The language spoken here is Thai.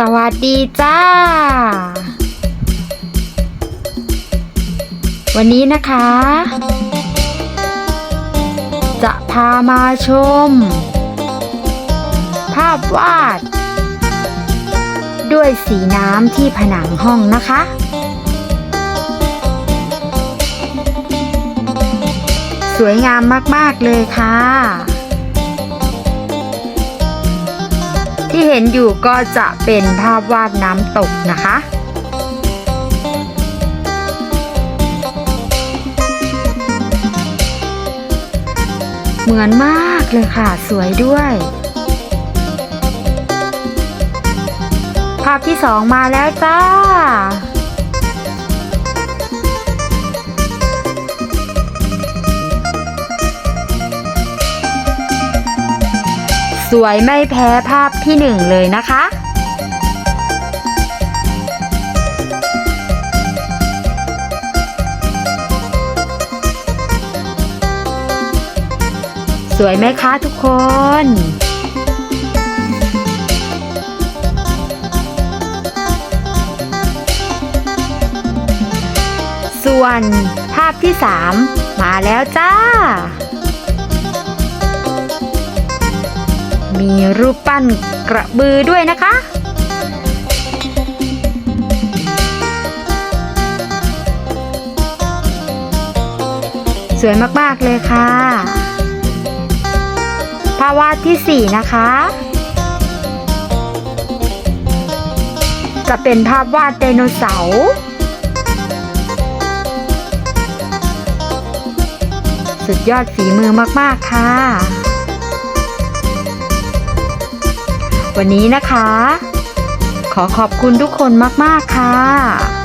สวัสดีจ้า วันนี้นะคะ จะพามาชม ภาพวาด ด้วยสีน้ำที่ผนังห้องนะคะสวยงามมาก ๆ เลยค่ะ ห็นอยู่ก็จะเป็นภาพวาดน้ำตกนะคะ เหมือนมากเลยค่ะ สวยด้วย ภาพที่สองมาแล้วจ้า วยไม่แพ้ภาพที่หนึ่งเลยนะคะ สวยไหมคะทุกคนส่วนภาพที่สามมาแล้วจ้า มีรูปปั้นกระบือด้วยนะคะ สวยมาก ๆ เลยค่ะภาพวาดที่ 4 นะคะ จะเป็นภาพวาดไดโนเสาร์สุดยอดฝีมือมาก ๆ ค่ะ วันนี้นะคะ ขอขอบคุณทุกคนมาก ๆ ค่ะ